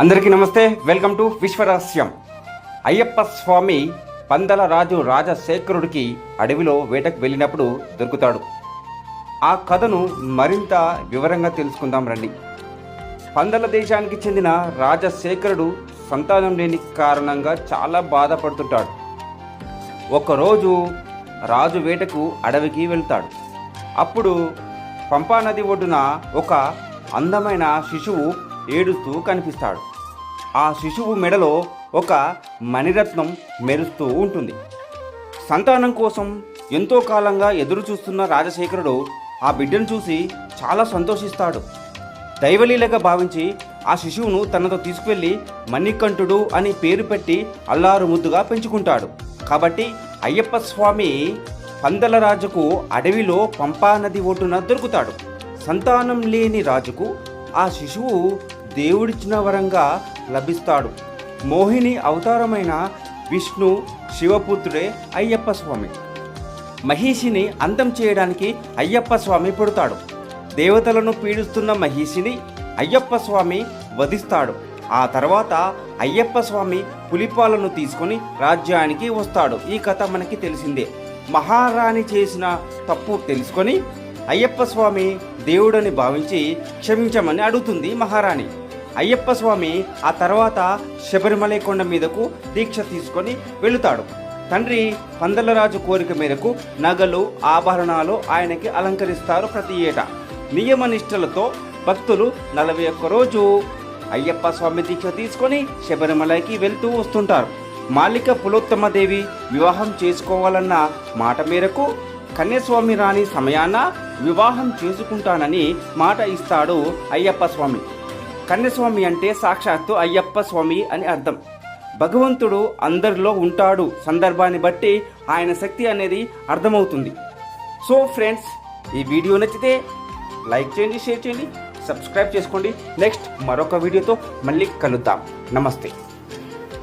అందరికీ నమస్తే. Welcome to Vishwarahasyam. Ayyappa Swamy పందల రాజు రాజశేఖరుడికి అడవిలో వేటకు వెళ్ళినప్పుడు దొరుకుతాడు. ఆ కథను మరింత వివరంగా తెలుసుకుందాం రండి. పందల దేశానికి చెందిన రాజశేఖరుడు సంతానం లేని కారణంగా చాలా బాధపడుతుంటాడు. ఒకరోజు రాజు వేటకు అడవికి వెళ్తాడు. అప్పుడు పంపానది ఒడ్డున ఒక అందమైన శిశువు ఏడుస్తూ కనిపిస్తాడు. ఆ శిశువు మెడలో ఒక మణిరత్నం మెరుస్తూ ఉంటుంది. సంతానం కోసం ఎంతో కాలంగా ఎదురు చూస్తున్న రాజశేఖరుడు ఆ బిడ్డను చూసి చాలా సంతోషిస్తాడు. దైవలీలగా భావించి ఆ శిశువును తనతో తీసుకువెళ్ళి మణికంఠుడు అని పేరు పెట్టి అల్లారు ముద్దుగా పెంచుకుంటాడు. కాబట్టి అయ్యప్ప స్వామి పందల రాజుకు అడవిలో పంపానది ఒడ్డున దొరుకుతాడు. సంతానం లేని రాజుకు ఆ శిశువు దేవుడిచ్చిన వరంగా లభిస్తాడు. మోహిని అవతారమైన విష్ణు శివపుత్రుడే అయ్యప్ప స్వామి. మహిషిని అంతం చేయడానికి అయ్యప్ప స్వామి పుడతాడు. దేవతలను పీడిస్తున్న మహిషిని అయ్యప్ప స్వామి వధిస్తాడు. ఆ తర్వాత అయ్యప్ప స్వామి పులిపాలను తీసుకొని రాజ్యానికి వస్తాడు. ఈ కథ మనకి తెలిసిందే. మహారాణి చేసిన తప్పు తెలుసుకొని అయ్యప్ప స్వామి దేవుడని భావించి క్షమించమని అడుగుతుంది మహారాణి. అయ్యప్ప స్వామి ఆ తర్వాత శబరిమలై కొండ మీదకు దీక్ష తీసుకొని వెళుతాడు. తండ్రి పందలరాజు కోరిక మేరకు నగలు ఆభరణాలు ఆయనకి అలంకరిస్తారు ప్రతి ఏటా. నియమనిష్టలతో భక్తులు నలభై ఒక్క రోజు అయ్యప్ప స్వామి దీక్ష తీసుకొని శబరిమలకి వెళ్తూ వస్తుంటారు. మాలిక పులోత్తమ దేవి వివాహం చేసుకోవాలన్న మాట మేరకు కన్యస్వామి రాణి సమయాన వివాహం చేసుకుంటానని మాట ఇస్తాడు అయ్యప్ప స్వామి. కన్యస్వామి అంటే సాక్షాత్తు అయ్యప్ప స్వామి అని అర్థం. భగవంతుడు అందరిలో ఉంటాడు సందర్భాన్ని బట్టి ఆయన శక్తి అనేది అర్థమవుతుంది. సో ఫ్రెండ్స్ ఈ వీడియో నచ్చితే లైక్ చేయండి షేర్ చేయండి సబ్స్క్రైబ్ చేసుకోండి. నెక్స్ట్ మరొక వీడియోతో మళ్ళీ కలుద్దాం. నమస్తే.